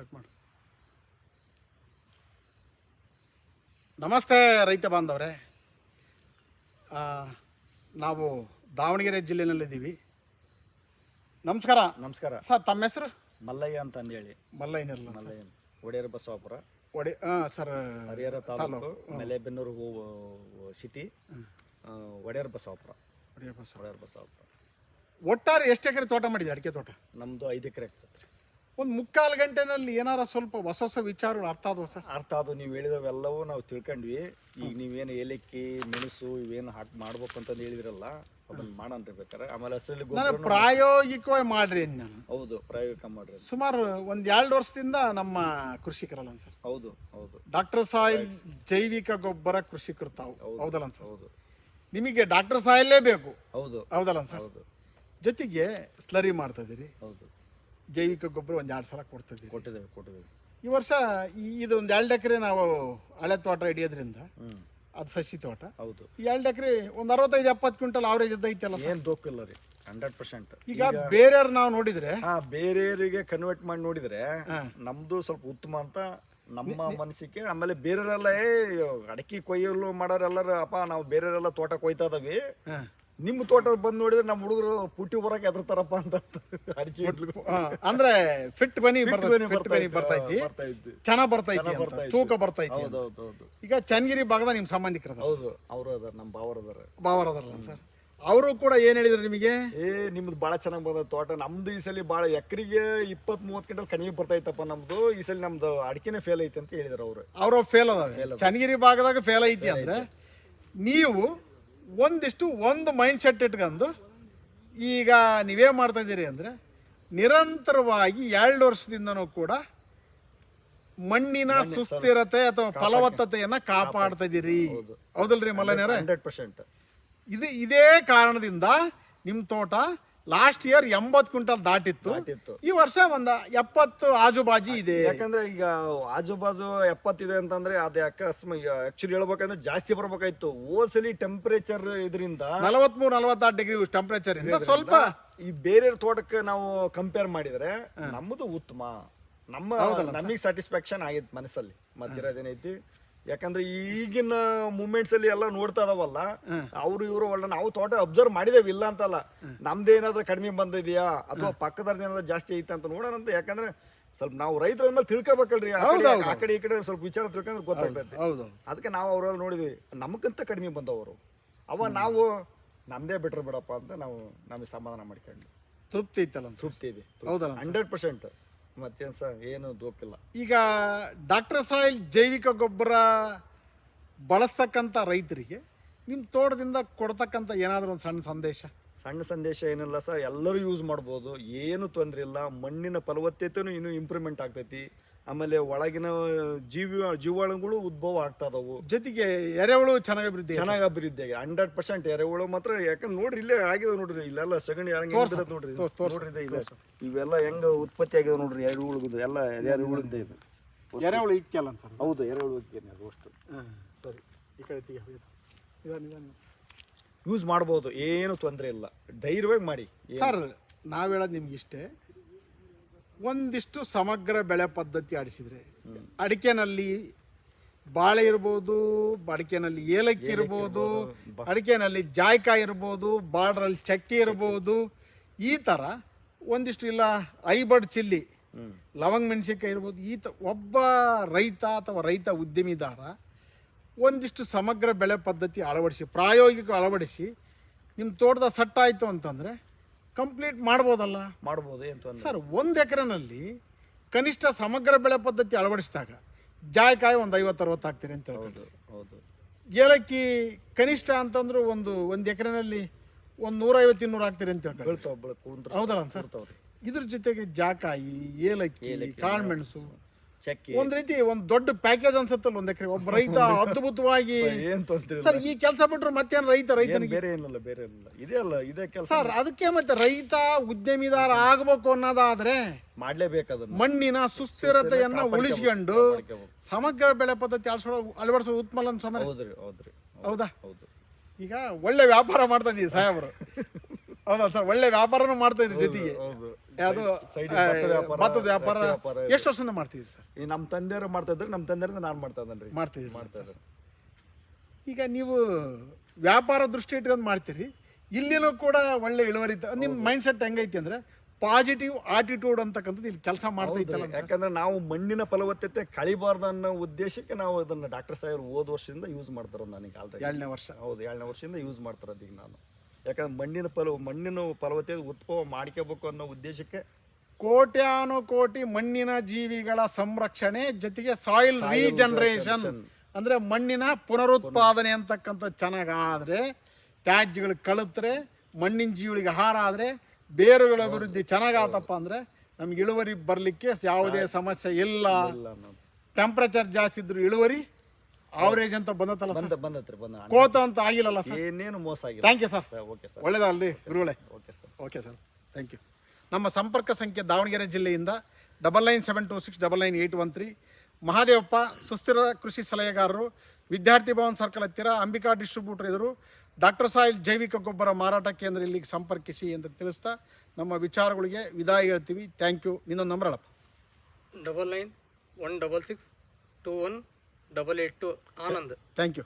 Start ಮಾಡು. ನಮಸ್ತೆ ರೈತ ಬಾಂಧವರೇ. ಆ, ನಾವು ದಾವಣಗೆರೆ ಜಿಲ್ಲೆನಲ್ಲಿದ್ದೀವಿ ನಮಸ್ಕಾರ. ನಮಸ್ಕಾರ. ಸರ್ ತಮ್ಮ ಹೆಸರು? ಮಲ್ಲಯ್ಯ ಅಂತ ಅಂದೇಳಿ ಮಲ್ಲಯ್ಯನಿರಲ್ಲ ಮಲ್ಲಯ್ಯ. ಒಡೆಯರ್ ಬಸವಾಪುರ. ಒಡೆ ಹಾಂ ಸರ್ ಹರಿಹರ ತಾಲೂಕು ಮಲೆಬೆನ್ನೂರು ಹೂ- ಸಿಟಿ ಒಡೆಯರ್ ಬಸವಾಪುರ. ಒಡೆಯ ಬಸ. ಒಡೆಯರ್ ಬಸವಾಪುರ. ಒಟ್ಟಾರೆ ಎಷ್ಟು ಎಕರೆ ತೋಟ ಮಾಡಿದೆ ಅಡಿಕೆ ತೋಟ? ನಮ್ಮದು ಐದು ಎಕರೆ ಆಗ್ತದೆ ಒಂದು ಮುಕ್ಕಾಲು ಗಂಟೆನಲ್ಲಿ ಏನಾರ ಸ್ವಲ್ಪ ಹೊಸ ಹೊಸ ವಿಚಾರಗಳು ಅರ್ಥ ಆದವು ಸರ್? ಅರ್ಥ ಅದು ನೀವು ಹೇಳಿದವೆಲ್ಲವೂ ನಾವು ತಿಳ್ಕೊಂಡ್ವಿ. ಈಗ ನೀವೇನು ಏಲಕ್ಕಿ ಮೆಣಸು ಇವೇನು ಹಾಕಿ ಮಾಡ್ಬೇಕು ಅಂತಂದು ಹೇಳಿದ್ರಲ್ಲ ಅದನ್ನ ಮಾಡನ್ರಿ ಬೇಕಾರೆ ಆಮೇಲೆ ಹಸಿರಲ್ಲಿ ನಾನು ಗೊಬ್ಬರ ಪ್ರಾಯೋಗಿಕವಾಗಿ ಮಾಡ್ರಿ ಅಂದ್ ನಾನು. ಹೌದು ಪ್ರಾಯೋಗಿಕ ಮಾಡ್ರಿ ಅದು. ಸುಮಾರು ಒಂದು ಎರಡು ವರ್ಷದಿಂದ ನಮ್ಮ ಕೃಷಿಕರಲ್ಲ ಸರ್. ಹೌದು ಹೌದು. ಡಾಕ್ಟರ್ ಸಾಯಿಲ್ ಜೈವಿಕ ಗೊಬ್ಬರ ಕೃಷಿಕರು ತಾವು ಹೌದಲ್ಲ ಸರ್? ಹೌದು. ನಿಮಗೆ ಡಾಕ್ಟರ್ ಸಾಯಿಲೇ ಬೇಕು ಹೌದು ಹೌದಲ್ಲ ಸರ್? ಹೌದು. ಜೊತೆಗೆ ಸ್ಲರಿ ಮಾಡ್ತಾ ಇದೀರಿ ಹೌದು. ಜೈವಿಕ ಗೊಬ್ಬರ ಒಂದು ಎರಡು ಸಲ ಕೊಡ್ತಿದ್ವಿ ಕೊಟ್ಟಿದ್ದೇವೆ ಕೊಟ್ಟಿದ್ದೇವೆ. ಈ ವರ್ಷ ಈ- ಇದು ಒಂದು ಎರಡು ಎಕರೆ ನಾವು ಹಳೆ ತೋಟ ಹಿಡಿಯೋದ್ರಿಂದ ಅದ್ ಸಸಿ ತೋಟ. ಹೌದು. ಈ ಎರಡು ಎಕರೆ ಒಂದು ಅರವತ್ತೈದು ಎಪ್ಪತ್ತು ಕ್ವಿಂಟಲ್ ಆವ್ರೇಜ್ ಐತಲ್ಲ ಏನ್ ಏನು ದೋಕಿಲ್ಲ ರೀ ಹಂಡ್ರೆಡ್ ಪರ್ಸೆಂಟ್ ಈಗ ಬೇರೆಯವ್ರು ನಾವು ನೋಡಿದ್ರೆ ಹಾ ಬೇರೆಯವರಿಗೆ ಕನ್ವರ್ಟ್ ಮಾಡಿ ನೋಡಿದ್ರೆ. ನಮ್ದು ಸ್ವಲ್ಪ ಉತ್ತಮ ಅಂತ ನಮ್ಮ ಮನಸ್ಸಿಗೆ ಆಮೇಲೆ ಬೇರೆಯವರೆಲ್ಲ ಏ ಅಡಕೆ ಕೊಯ್ಯಲು ಮಾಡೋರೆಲ್ಲರ ಅಪ್ಪ ನಾವು ಬೇರೆಯವರೆಲ್ಲ ತೋಟ ಕೊಯ್ತಾ ಇದಾವೆ ನಿಮ್ಮ ತೋಟ ಬಂದು ನೋಡಿದ್ರೆ ನಮ್ಮ ಹುಡುಗರು ಪುಟ್ಟಿ ಬರಕ್ಕೆ ಎದುರ್ತಾರಪ್ಪ ಅಂತ ಅಡಿಕೆ ಅಂದ್ರೆ ಫಿಟ್ ಬನಿ ಬರ್ತೈತಿ ಬನಿ ಫಿಟ್ ಬನಿ ಬರ್ತೈತಿ. ಬರ್ತಾ ಚೆನ್ನಾಗ್ ಬರ್ತೈತಿ ತೂಕ ಬರ್ತೈತಿ ಅಂತ. ಹೌದು ಹೌದು. ಹೌದು ಈಗ ಚನ್ನಗಿರಿ ಭಾಗದ ನಿಮ್ಮ ಸಂಬಂಧಿಕರ ಹೌದು ಅವರು ಅದಾರ ನಮ್ಮ ಬಾವರ್ ಅದಾರ. ಸರ್. ಅವರು ಕೂಡ ಏನ್ ಹೇಳಿದ್ರು ನಿಮಗೆ? ಏ ನಿಮ್ದು ಭಾಳ ಚೆನ್ನಾಗಿ ಬಂದ ತೋಟ. ನಮ್ದು ಈ ಸಲ ಭಾಳ ಎಕರೆಗೆ ಇಪ್ಪತ್ ಮೂವತ್ ಕ್ವಿಂಟಲ್ ಕಡಿಮೆ ಬರ್ತೈತಪ್ಪ ನಮ್ದು. ಈ ಸಲ ನಮ್ದು ಅಡಿಕೆನೇ ಫೇಲ್ ಐತಿ ಅಂತ ಹೇಳಿದ್ರು ಅವರು. ಅವ್ರ ಫೇಲ್ ಅದಾವೆ ಚನ್ನಗಿರಿ ಭಾಗದಾಗ ಫೇಲ್ ಐತಿ ಅಂದ್ರೆ ನೀವು ಒಂದಿಷ್ಟು ಒಂದು ಮೈಂಡ್ ಸೆಟ್ ಇಟ್ಕೊಂಡು ಈಗ ನೀವೇ ಮಾಡ್ತಾ ಇದ್ದೀರಿ ಅಂದ್ರೆ ನಿರಂತರವಾಗಿ ಎರಡು ವರ್ಷದಿಂದನೂ ಕೂಡ ಮಣ್ಣಿನ ಸುಸ್ಥಿರತೆ ಅಥವಾ ಫಲವತ್ತತೆಯನ್ನು ಕಾಪಾಡ್ತಾ ಇದ್ದೀರಿ. ಹೌದಲ್ರಿ ಮಲ್ಲನೇರ ಹಂಡ್ರೆಡ್ ಪರ್ಸೆಂಟ್. ಇದು ಇದೇ ಕಾರಣದಿಂದ ನಿಮ್ಮ ತೋಟ ಲಾಸ್ಟ್ ಇಯರ್ ಎಂಬತ್ತು ಕ್ವಿಂಟಲ್ ದಾಟಿತ್ತು. ದಾಟಿತ್ತು. ಈ ವರ್ಷ ಒಂದ ಎಪ್ಪತ್ತು ಆಜುಬಾಜು ಇದೆ. ಯಾಕಂದ್ರೆ ಈಗ ಆಜು ಬಾಜು ಎಪ್ಪತ್ತಿದೆ ಅಂತಂದ್ರೆ ಅದು ಅಕಸ್ಮ ಆಕ್ಚುಲಿ ಹೇಳ್ಬೇಕಂದ್ರೆ ಜಾಸ್ತಿ ಬರ್ಬೇಕಾಯ್ತು. ಹೋದ್ಸಲಿ ಟೆಂಪರೇಚರ್ ಇದರಿಂದ ನಲವತ್ಮೂರು ನಲವತ್ತಾರು ಡಿಗ್ರಿ ಟೆಂಪರೇಚರ್ ಇಂದ ಸ್ವಲ್ಪ ಈ ಬೇರೆ ತೋಟಕ್ಕೆ ನಾವು ಕಂಪೇರ್ ಮಾಡಿದ್ರೆ ನಮ್ಮದು ಉತ್ತಮ. ನಮ್ಮ ನಮಗೆ ಸ್ಯಾಟಿಸ್ಫ್ಯಾಕ್ಷನ್ ಆಗಿತ್ತು ಮನಸ್ಸಲ್ಲಿ. ಮತ್ತಿರೋದೇನೈತಿ ಯಾಕಂದ್ರೆ ಈಗಿನ ಮೂಮೆಂಟ್ಸ್ ಅಲ್ಲಿ ಎಲ್ಲ ನೋಡ್ತಾ ಇದಾವಲ್ಲ ಅವ್ರು ಇವರು ಒಳ್ಳೆ ನಾವು ತೋಟ ಅಬ್ಸರ್ವ್ ಮಾಡಿದೇವೆ ಇಲ್ಲ ಅಂತಲ್ಲ. ನಮ್ದೇನಾದ್ರೂ ಕಡಿಮೆ ಬಂದಿದ್ಯಾ? ಅಥವಾ ಪಕ್ಕದವ್ರದ್ದು ಏನಾದ್ರೂ ಜಾಸ್ತಿ ಐತೆ ಅಂತ ನೋಡೋಣ ಅಂತ ಯಾಕಂದ್ರೆ ಸ್ವಲ್ಪ ನಾವು ರೈತರ ಮೇಲೆ ತಿಳ್ಕೊಬೇಕಲ್ರಿ. ಆ ಕಡೆ- ಈ ಕಡೆ ಸ್ವಲ್ಪ ವಿಚಾರ ತಿಳ್ಕೊಂಡ್ರೆ ಗೊತ್ತಾಗ್ತೈತೆ. ಅದಕ್ಕೆ ನಾವು ಅವರಲ್ಲಿ ನೋಡಿದ್ವಿ ನಮಗಿಂತ ಕಡಿಮೆ ಬಂದವರು. ಅವ ನಾವು ನಮ್ದೇ ಬಿಟ್ರೆ ಬಿಡಪ್ಪ ಅಂತ ನಾವು ನಮಗೆ ಸಮಾಧಾನ ಮಾಡ್ಕೊಂಡ್ವಿ. ತೃಪ್ತಿ ಇತ್ತಲ್ಲ. ತೃಪ್ತಿ ಇದೆ. ಹೌದಲ್ಲ ಹಂಡ್ರೆಡ್ ಪರ್ಸೆಂಟ್. ಮತ್ತೇನು ಸರ್? ಏನು ದೋಕಿಲ್ಲ. ಈಗ ಡಾಕ್ಟರ್ ಸಾಯಿಲ್ ಜೈವಿಕ ಗೊಬ್ಬರ ಬಳಸ್ತಕ್ಕಂಥ ರೈತರಿಗೆ ನಿಮ್ಮ ತೋಟದಿಂದ ಕೊಡ್ತಕ್ಕಂಥ ಏನಾದರೂ ಒಂದು ಸಣ್ಣ ಸಂದೇಶ? ಸಣ್ಣ ಸಂದೇಶ ಏನಿಲ್ಲ ಸರ್. ಎಲ್ಲರೂ ಯೂಸ್ ಮಾಡ್ಬೋದು. ಏನು ತೊಂದರೆ ಇಲ್ಲ. ಮಣ್ಣಿನ ಫಲವತ್ತತೆನೂ ಇನ್ನೂ ಇಂಪ್ರೂವ್ಮೆಂಟ್ ಆಗ್ತೈತಿ. ಆಮೇಲೆ ಒಳಗಿನ ಜೀವ ಜೀವಾಳುಗಳು ಉದ್ಭವ ಆಗ್ತದವು. ಜೊತೆಗೆ ಎರೆಹುಳು ಚೆನ್ನಾಗಿ ಅಭಿವೃದ್ಧಿ. ಚೆನ್ನಾಗಿ ಅಭಿವೃದ್ಧಿ ಆಗಿದೆ ಹಂಡ್ರೆಡ್ ಪರ್ಸೆಂಟ್ ಎರೆಹುಳು ಮಾತ್ರ ಯಾಕಂದ್ರೆ ನೋಡ್ರಿ ಇಲ್ಲೇ ಆಗಿದೆ ನೋಡ್ರಿ ಇಲ್ಲೆಲ್ಲ ಸಗಣಿ ಹಂಗೆ ನೋಡ್ರಿ ನೋಡ್ರಿ ಇದೆ. ಇವೆಲ್ಲ ಹೆಂಗ ಉತ್ಪತ್ತಿ ಆಗಿದೆ ನೋಡ್ರಿ ಎರೆಹುಳುದು ಎಲ್ಲ ಎರೆಹುಳಿಂದ ಇದು. ಎರೆಹುಳು ಇಕ್ಕಲ್ಲ ಸರ್ ಹೌದು ಎರೆಹುಳು ಅದು ಅಷ್ಟು. ಸರಿ. ಈ ಕಡೆ. ಯೂಸ್ ಮಾಡ್ಬೋದು ಏನು ತೊಂದರೆ ಇಲ್ಲ. ಧೈರ್ಯವಾಗಿ ಮಾಡಿ. ಸರ್ ನಾವು ಹೇಳೋದು ನಿಮ್ಗೆ ಇಷ್ಟೇ. ಒಂದಿಷ್ಟು ಸಮಗ್ರ ಬೆಳೆ ಪದ್ಧತಿ ಆಡಿಸಿದ್ರೆ ಅಡಿಕೆನಲ್ಲಿ ಬಾಳೆ ಇರ್ಬೋದು ಅಡಿಕೆನಲ್ಲಿ ಏಲಕ್ಕಿ ಇರ್ಬೋದು ಅಡಿಕೆನಲ್ಲಿ ಜಾಯ್ಕಾಯಿ ಇರ್ಬೋದು ಬಾಡ್ರಲ್ಲಿ ಚಕ್ಕೆ ಇರ್ಬೋದು ಈ ಥರ ಒಂದಿಷ್ಟು ಇಲ್ಲ ಐಬರ್ಡ್ ಚಿಲ್ಲಿ. ಲವಂಗ ಮೆಣಸಿನ್ಕಾಯಿ ಇರ್ಬೋದು ಈ ತ ಒಬ್ಬ ರೈತ ಅಥವಾ ರೈತ ಉದ್ಯಮಿದಾರ ಒಂದಿಷ್ಟು ಸಮಗ್ರ ಬೆಳೆ ಪದ್ಧತಿ ಅಳವಡಿಸಿ ಪ್ರಾಯೋಗಿಕ ಅಳವಡಿಸಿ ನಿಮ್ಮ ತೋಟದ ಸಟ್ಟಾಯಿತು ಆಯಿತು ಅಂತಂದರೆ ಕಂಪ್ಲೀಟ್ ಮಾಡ್ಬೋದಲ್ಲ? ಮಾಡ್ಬೋದು ಏನು ತೊಂದರೆ ಸರ್ ಒಂದು ಎಕರೆನಲ್ಲಿ ಕನಿಷ್ಠ ಸಮಗ್ರ ಬೆಳೆ ಪದ್ಧತಿ ಅಳವಡಿಸಿದಾಗ ಜಾಯ್ಕಾಯಿ ಒಂದು ಐವತ್ತು ಅರವತ್ತು ಹಾಕ್ತೀರಿ ಅಂತ ಹೇಳ್ಬೋದು ಹೌದು ಹೌದು. ಏಲಕ್ಕಿ ಕನಿಷ್ಠ ಅಂತಂದ್ರೆ ಒಂದು ಒಂದು ಎಕರೆನಲ್ಲಿ ಒಂದು ನೂರೈವತ್ತು ಇನ್ನೂರು ಹಾಕ್ತೀರಿ ಅಂತ ಹೇಳ್ಕೊಂಡು ಬೀಳ್ತಾವ ಹೌದಲ್ಲ ಸರ್? ಇದ್ರ ಜೊತೆಗೆ ಜಾಕಾಯಿ ಏಲಕ್ಕಿ ಕಾಳುಮೆಣಸು. ಚಕ್ಕಿ. ಒಂದ್ ರೀತಿ ಒಂದ್ ದೊಡ್ಡ ಪ್ಯಾಕೇಜ್ ಅನ್ಸುತ್ತಲ್ಲ ಒಂದ್ ಎಕರೆ. ಒಬ್ಬ ರೈತ ಅದ್ಭುತವಾಗಿ ಏನ್ ತೊಂದ್ರೆ ಇಲ್ಲ. ಸರ್ ಈ ಕೆಲಸ ಬಿಟ್ರು ಮತ್ತೇನ್ ರೈತ ರೈತನಿಗೆ? ಬೇರೆ ಏನಿಲ್ಲ ಬೇರೆ ಏನಿಲ್ಲ. ಇದೇ ಅಲ್ಲ ಇದೇ ಕೆಲಸ. ಸರ್ ಅದಕ್ಕೆ ಮತ್ತೆ ರೈತ ಉದ್ಯಮಿದಾರ ಆಗ್ಬೇಕು ಅನ್ನೋದಾದ್ರೆ ಮಾಡ್ಲೇಬೇಕು ಅದನ್ನ. ಮಣ್ಣಿನ ಸುಸ್ಥಿರತೆಯನ್ನ ಉಳಿಸ್ಕೊಂಡು ಸಮಗ್ರ ಬೆಳೆ ಪದ್ಧತಿ ಅಳವಡಿಸೋ ಅಳವಡಿಸೋ ಉತ್ಮಲನ ಸಮರ ಹೌದ್ರಿ ಹೌದ್ರಿ. ಹೌದಾ? ಹೌದು. ಈಗ ಒಳ್ಳೆ ವ್ಯಾಪಾರ ಮಾಡ್ತಾ ಇದೀವಿ ಸಾಹೇಬ್ರು. ಹೌದಾ ಸರ್? ಒಳ್ಳೆ ವ್ಯಾಪಾರನೂ ಮಾಡ್ತಾ ಇದ್ರಿ ಜೊತೆಗೆ. ಹೌದು. ಯಾವುದು ಭತ್ತದ ವ್ಯಾಪಾರ, ಎಷ್ಟು ವರ್ಷದಿಂದ ಮಾಡ್ತಿದ್ದೀರಿ ಸರ್? ಈ ನಮ್ಮ ತಂದೆಯವರು ಮಾಡ್ತಾ ಇದ್ರು ನಮ್ಮ ತಂದೆಯರಿಂದ ನಾನು ಮಾಡ್ತಾ ಇದ್ದೇನೆ ಮಾಡ್ತಿದ್ದೀರಿ ಮಾಡ್ತಾ ಇದ್ದಾರೆ ಈಗ ನೀವು ವ್ಯಾಪಾರ ದೃಷ್ಟಿ ಇಟ್ಕೊಂಡು ಮಾಡ್ತೀರಿ ಇಲ್ಲಿನೂ ಕೂಡ ಒಳ್ಳೆ ಇಳುವರಿ ನಿಮ್ಮ ಮೈಂಡ್ ಸೆಟ್ ಹೆಂಗೈತಿ ಅಂದ್ರೆ ಪಾಸಿಟಿವ್ ಆಟಿಟ್ಯೂಡ್ ಅಂತಕ್ಕಂಥದ್ದು ಇಲ್ಲಿ ಕೆಲಸ ಮಾಡ್ತೈತಲ್ಲ ಯಾಕಂದ್ರೆ ನಾವು ಮಣ್ಣಿನ ಫಲವತ್ತತೆ ಕಳಿಬಾರ್ದು ಅನ್ನೋ ಉದ್ದೇಶಕ್ಕೆ ನಾವು ಅದನ್ನ ಡಾಕ್ಟರ್ ಸಾಹೇಬ್ ಹೋದ ವರ್ಷದಿಂದ ಯೂಸ್ ಮಾಡ್ತಾರ ನನಗೆ ಆಲ್ರೆಡಿ ಏಳನೇ ವರ್ಷ. ಹೌದು ಏಳನೇ ವರ್ಷದಿಂದ ಯೂಸ್ ಮಾಡ್ತಾರದು ಅದೀಗ ನಾನು. ಯಾಕಂದ್ರೆ ಮಣ್ಣಿನ ಫಲ ಮಣ್ಣಿನ ಫಲವತ್ತೆ ಉತ್ಪವ ಮಾಡ್ಕೋಬೇಕು ಅನ್ನೋ ಉದ್ದೇಶಕ್ಕೆ ಕೋಟ್ಯಾನು ಕೋಟಿ ಮಣ್ಣಿನ ಜೀವಿಗಳ ಸಂರಕ್ಷಣೆ ಜೊತೆಗೆ ಸಾಯಿಲ್ ರೀಜನರೇಷನ್ ಅಂದ್ರೆ ಮಣ್ಣಿನ ಪುನರುತ್ಪಾದನೆ ಅಂತಕ್ಕಂಥ ಚೆನ್ನಾಗಾದ್ರೆ ತ್ಯಾಜ್ಯಗಳು ಕಳುತ್ತರೆ ಮಣ್ಣಿನ ಜೀವಿಗಳಿಗೆ ಆಹಾರ ಆದರೆ ಬೇರುಗಳ ಅಭಿವೃದ್ಧಿ ಚೆನ್ನಾಗಾತಪ್ಪ ಅಂದ್ರೆ ನಮ್ಗೆ ಇಳುವರಿ ಬರಲಿಕ್ಕೆ ಯಾವುದೇ ಸಮಸ್ಯೆ ಇಲ್ಲ. ಟೆಂಪ್ರೇಚರ್ ಜಾಸ್ತಿ ಇದ್ರೂ ಇಳುವರಿ ಆವರೇಜ್ ಅಂತ ಬಂದತ್ತಲ್ಲ ಸರ್? ಬಂದ ಬಂದತ್ರಿ ಬಂದ ಕೋತ ಅಂತ ಆಗಿಲ್ಲಲ್ಲ ಸರ್? ಏನೇನು ಮೋಸ ಆಗಿಲ್ಲ. Thank you sir. Okay sir. ಒಳ್ಳೇದಲ್ಲಿ ಗುರುಗಳೇ. Okay sir. Okay sir thank you ನಮ್ಮ ಸಂಪರ್ಕ ಸಂಖ್ಯೆ ದಾವಣಗೆರೆ ಜಿಲ್ಲೆಯಿಂದ double nine seven two six double nine eight one three Mahadevappa ಸುಸ್ಥಿರ ಕೃಷಿ ಸಲಹೆಗಾರರು ವಿದ್ಯಾರ್ಥಿ ಭವನ್ ಸರ್ಕಲ್ ಹತ್ತಿರ ಅಂಬಿಕಾ ಡಿಸ್ಟ್ರಿಬ್ಯೂಟರ್ ಎದುರು ಡಾಕ್ಟರ್ ಸಾಯಿಲ್ ಜೈವಿಕ ಗೊಬ್ಬರ ಮಾರಾಟ ಕೇಂದ್ರ ಇಲ್ಲಿಗೆ ಸಂಪರ್ಕಿಸಿ ಅಂತ ತಿಳಿಸ್ತಾ ನಮ್ಮ ವಿಚಾರಗಳಿಗೆ ವಿದಾಯ ಹೇಳ್ತೀವಿ. ಥ್ಯಾಂಕ್ ಯು ಇನ್ನೊಂದು ನಂಬರ್ ಹೇಳಪ್ಪ double nine one double six two one double eight two Anand thank you